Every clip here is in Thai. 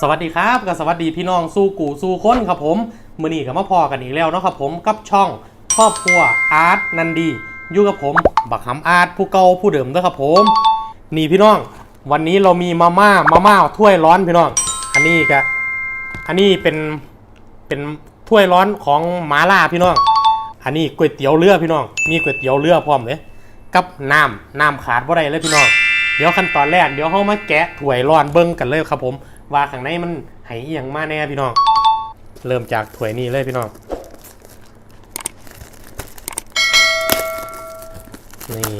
สวัสดีครับกับสวัสดีพี่น้องสู้กูสู้คนครับผมมือนี้กับมาพอกันอีกแล้วเนาะครับผมกับช่องครอบครัวอาร์ตนันดีอยู่กับผม บักคำอาร์ตผู้เก่าผู้เดิมด้วยครับผม นี่พี่น้อง วันนี้เรามีมาม่ามาม่าถ้วยร้อนพี่น้อง อันนี้ก็อันนี้เป็นเป็นถ้วยร้อนของมาล่าพี่น้อง อันนี้ก๋วยเตี๋ยวเรือพี่น้อง มีก๋วยเตี๋ยวเรือพร้อมเลยกับน้ำน้ำขาดบ่ได้เลยพี่น้อง เดี๋ยวขั้นตอนแรกเดี๋ยวเฮามาแกะถ้วยร้อนเบิ้งกันเลยครับผม ว่าข้างในมันไหเอียงมาแน่พี่น้อง เริ่มจากถ้วยนี้เลยพี่น้อง นี่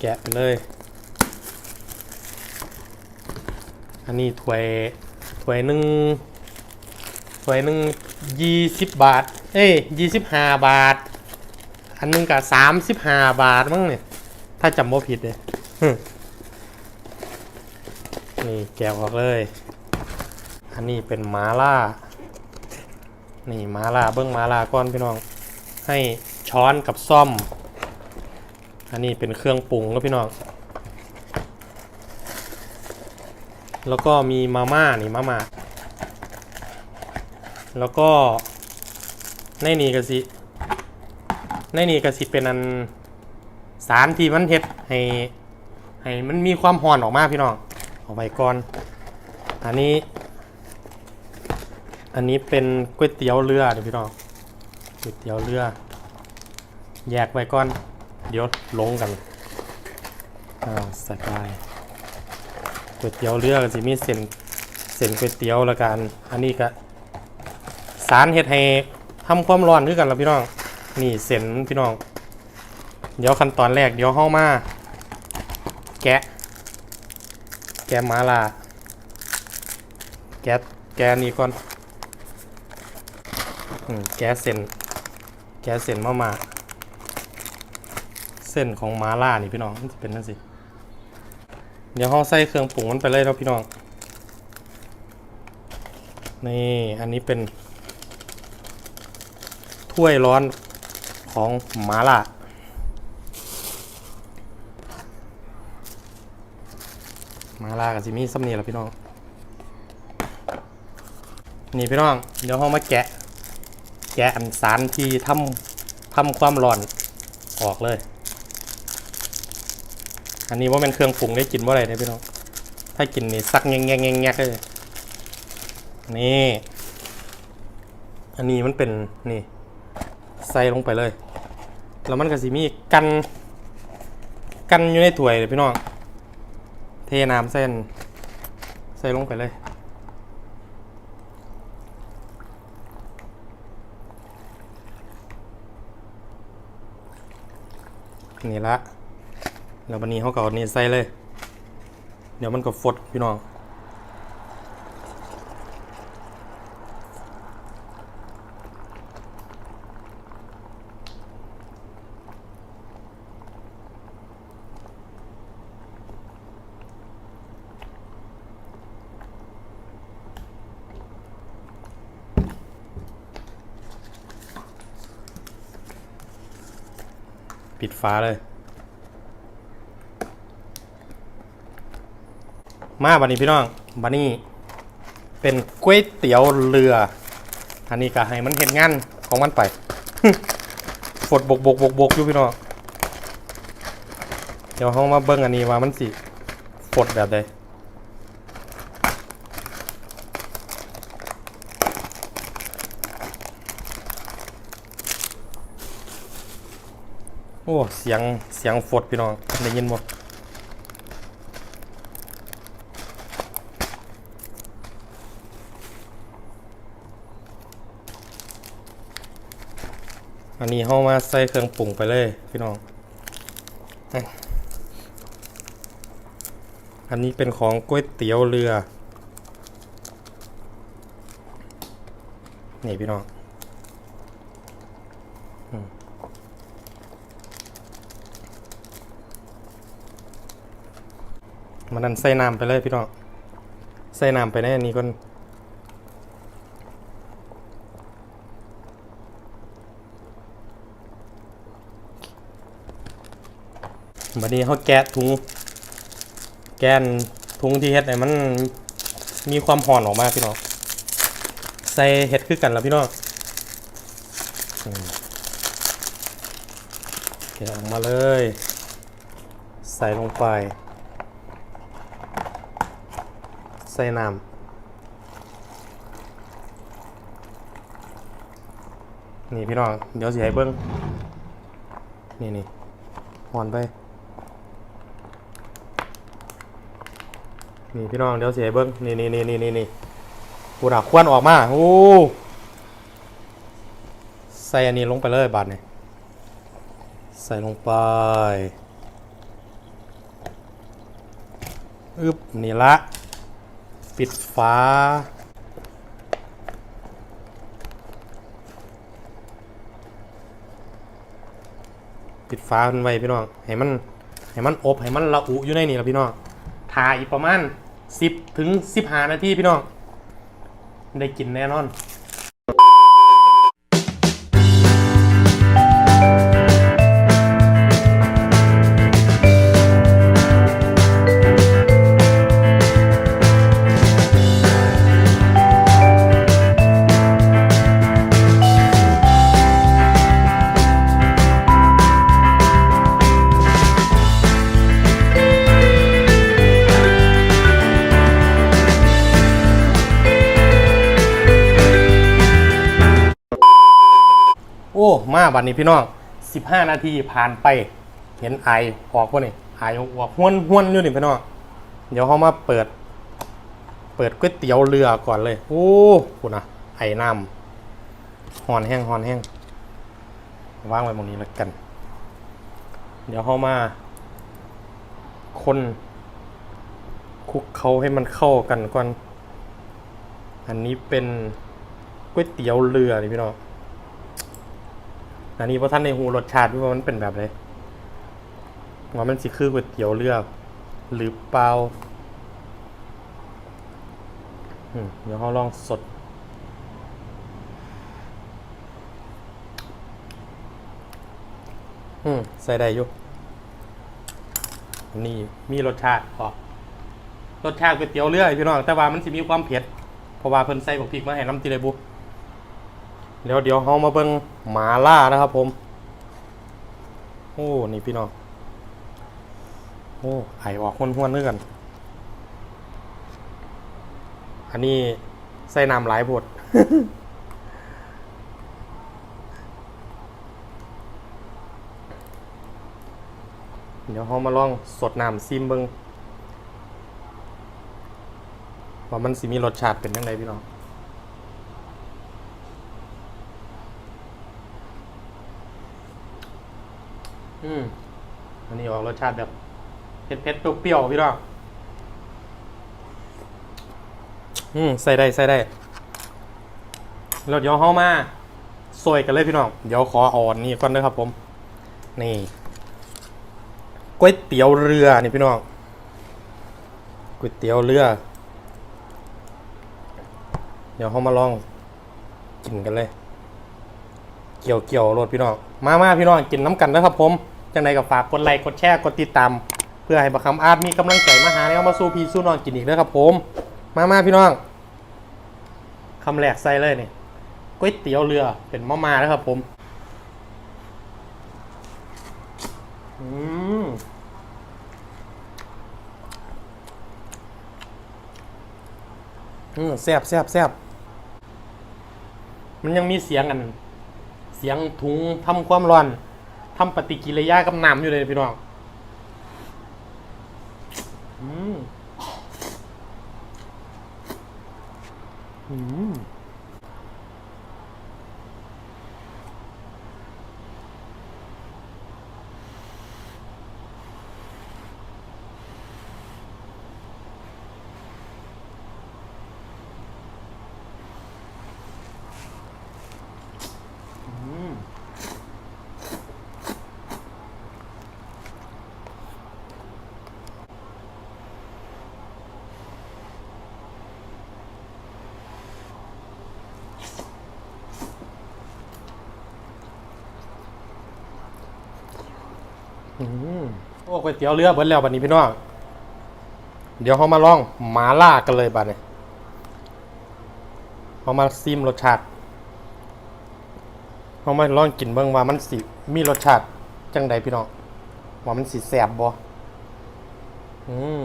แกะไปเลย อันนี้ถ้วยถ้วยหนึ่งถ้วยหนึ่งยี่สิบบาท เอ้ยยี่สิบห้าบาท อันหนึงกับสามสิบห้าบาทมั้งเนี่ย ถ้าจำว่ผิดเลย นี่แกะออกเลย อันนี้เป็นมาล่า นี่มาล่าเบิ้งมาล่าก่อนพี่น้อง ให้ช้อนกับซ่อม อันนี้เป็นเครื่องปรุงก็พี่น้อง แล้วก็มีมาม่านี่มาม่า แล้วก็ในนี่ก็สิในนี่ก็สิเป็นอันสารที่มันเฮ็ดให้ให้มันมีความหอนออกมาพี่น้อง เอาไว้ก่อน อันนี้ อันนี้เป็นก๋วยเตี๋ยวเรือเดี๋ยวพี่น้องก๋วยเตี๋ยวเรือ แยกไว้ก่อน เดี๋ยวลงกันอ้าส่ไปก๋วยเตี๋ยวเรือก็สิมีเส้นเส้นก๋วยเตี๋ยวล้วกัน อันนี้ก็สารเฮ็ดให้ทำความร้อนคือกันแล้วพี่น้อง นี่เส้นพี่น้อง เดี๋ยวขั้นตอนแรกเดี๋ยวเข้ามา แกะ แกมาลา แกแกนี่ก่อนแกเส้นแกเส้นมามาเส้นของมาล่านี่พี่น้องมันจะเป็นนั่นสิ เดี๋ยวเราใส่เครื่องปรุงมันไปเลยเนาะพี่น้อง นี่ อันนี้เป็น ถ้วยร้อนของมาล่า มาลากับจิมี่ซัมนี่แหละพี่น้อง นี่พี่น้อง เดี๋ยวเรามาแกะ แกะอันสารที่ทำทำความร้อนออกเลย อันนี้ว่าเป็นเครื่องปรุงได้กินว่าอะไรนี่ยพี่น้อง ถ้ากินนี่ซักแงงแงงแงแงงเลยนี่ อันนี้มันเป็นนี่ ใส่ลงไปเลย แล้วมันก็สิมีกัน กันอยู่ในถ้วยเลยพี่น้อง เทน้ำเส้น ใส่ลงไปเลยนี่ละแล้ววันนี้เขาก็เอานี่ใส่เลย เดี๋ยวมันก็ฟดพี่น้อง ปิดฟ้าเลย มาบันนี้พี่น้องบันนี้ เป็นก๋วยเตี๋ยวเรือ อันนี้ก็ให้มันเห็นงานของมันไปฝดบกบกบกบกอยู่พี่น้อง เดี๋ยวห้องมาเบิ้งอันนี้ว่ามันสิฝดแบบใด อ้เสียงเสียงฝดพี่น้องได้ยินบ่อันนี้ห้อมาใส่เครื่องปรุงไปเลยพี่น้อง อันนี้เป็นของก๋วยเตี๋ยวเรือ นี่พี่น้อง มันนั่นใส่น้ำไปเลยพี่น้องใส่น้ำไปในอันนี้ก่อนวันนี้เขาแกะถุงแกนถุงที่เฮ็ดให้มันมีความห่อนออกมาพี่น้องใส่เฮ็ดคือกันแล้วพี่น้องอืมแกะออกมาเลย ใส่ลงไป ใส่น้ำนี่พี่น้องเดี๋ยวสิให้เบิ้งนี่นี่หอนไป นี่พี่น้องเดี๋ยวสิให้เบิ้งนี่นี่นี่นี่นี่นี่กูดักควนออกมาโอ้ใส่อันนี้ลงไปเลยบาดนี่ใส่ลงไปอึบนี่ละ ปิดฝาปิดฝามันไว้พี่น้องให้มันให้มันอบให้มันละอุอยู่ในนี่ละพี่น้องทายประมาณ 10ถึง15 นาทีพี่น้อง ได้กินแน่นอน อ้ มาบัดนี้พี่น้อง 15 นาทีผ่านไป เห็นไอออกวะนี่ไอออกห้วนห้วนอยู่นี่พี่น้อง เดี๋ยวเขามาเปิด เปิดก๋วยเตี๋ยวเรือก่อนเลย โอ้คุณนะไอน้ำหอนแห้งหอนแห้งวางไว้ตรงนี้แล้วกัน เดี๋ยวเขามา คนคลุกเขาให้มันเข้ากันก่อน อันนี้เป็นก๋วยเตี๋ยวเรือนี่พี่น้อง อันนี้เพราะท่านในหูรสชาติว่ามันเป็นแบบไหนว่ามันสิคือก๋วยเตี๋ยวเรือหรือเปล่าเดี๋ยวเขาลองสด อืม ใส่ได้อยู่ นี่มีรสชาติพอรสชาติก๋วยเตี๋ยวเรือพี่น้องแต่ว่ามันสิมีความเผ็ด เพราะว่าเพิ่นใส่บักพริกมาให้น้ำตีเลยบุ เดี๋ยวเดี๋ยวเรามาเบิ่งหมาล่านะครับผม โอ้ นี่พี่น้อง โอ้ไอออกห้วนห้วนๆด้วยกัน อันนี้ใส่น้ำหลายบทเดี๋ยวเรามาลองสดน้ำซิมเบิงว่ามันสิมีรสชาติเป็นยังไงพี่น้อง อืมอันนี้ออกรสชาติแบบเผ็ดเผ็ดๆเปรี้ยวๆพี่น้องอืมใส่ได้ใส่ได้แล้วเดี๋ยวเฮามาซอยกันเลยพี่น้องเดี๋ยวขออ่อนนี่ก่อนนะครับผม นี่ก๋วยเตี๋ยวเรือนี่พี่น้องก๋วยเตี๋ยวเรือ เดี๋ยวเฮามาลองกินกันเลย เกี่ยวเกี่ยวรถพี่น้อง มามาพี่น้องกินน้ำกันนะครับผม จังใดก็ฝากกดไลค์กดแชร์กดติดตามเพื่อให้บักคำอาร์ตมีกำลังใจมาหาแล้วมาสู้พี่สู้นองกินอีกนะครับผม มามาพี่น้องคำแรกใส่เลยนี่ก๋วยเตี๋ยวเรือเป็นมะมานะครับผมอืมอืมแซ่บแซ่บแซ่บมันยังมีเสียงอัน เสียงถุงทำความร้อน ทำปฏิกิริยากับน้ำอยู่เลยพี่น้องอืมอืม โอ้ก๋วยเตี๋ยวเรือเบิดแล้วบัดนี้พี่น้องเดี๋ยวเขามาลองหมาล่ากันเลยบัดเนี่ยเขามาซิมรสชาติเขามาลองกินเบิ่งว่ามันสิมีรสชาติจังใดพี่น้องว่ามันสิแสบบ่อืม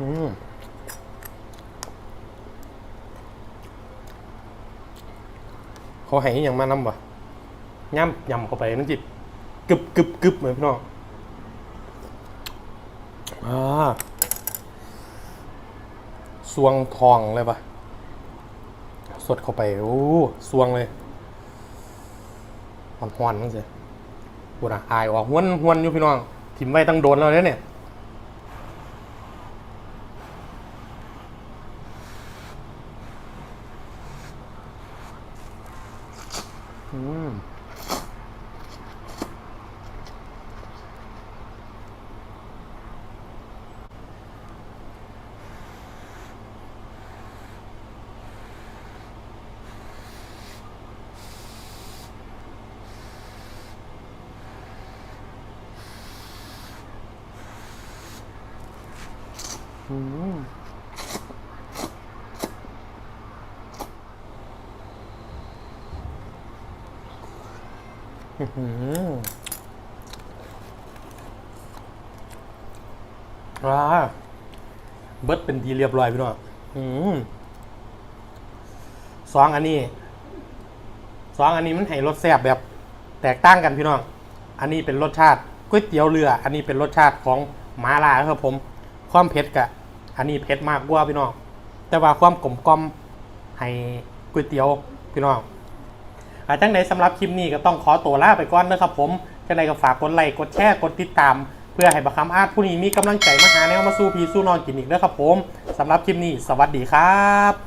อืมเขาให้อย่างมานำบ่ย่ำยำเข้าไปมันจิบกึบกึบกึบเหมือนพี่น้องอ่าสวงทองเลยปะสดเข้าไป โอ้สวงเลยหอนหอนนั่นสิปวดอะอายออกหวนหวนอยู่พี่น้อง ถิ่มไว้ตั้งโดนแล้วเนี่ย อืมอื้อหืออ่าเบิดเป็นทีเรียบร้อยพี่น้องอืมสองอันนี้สองอันนี้มันให้รสแซ่บแบบ แตกต่างกันพี่น้อง อันนี้เป็นรสชาติก๋วยเตี๋ยวเรือ อันนี้เป็นรสชาติของหมาล่าครับผม ความเผ็ดกะ อันนี้เผ็ดมากกว่าพี่น้อง แต่ว่าความกลมกล่อมให้ก๋วยเตี๋ยวพี่น้องอาจังในสำหรับคลิปนี้ก็ต้องขอตัวลาไปก่อนนะครับผมจังในก็ฝากกดไลค์กดแชร์กดติดตาม เพื่อให้บักคำอาร์ตผู้นี้มีกำลังใจมาหาแนวมาสู้พีสู้นอนกินอีกนะครับผมสำหรับคลิปนี้ สวัสดีครับ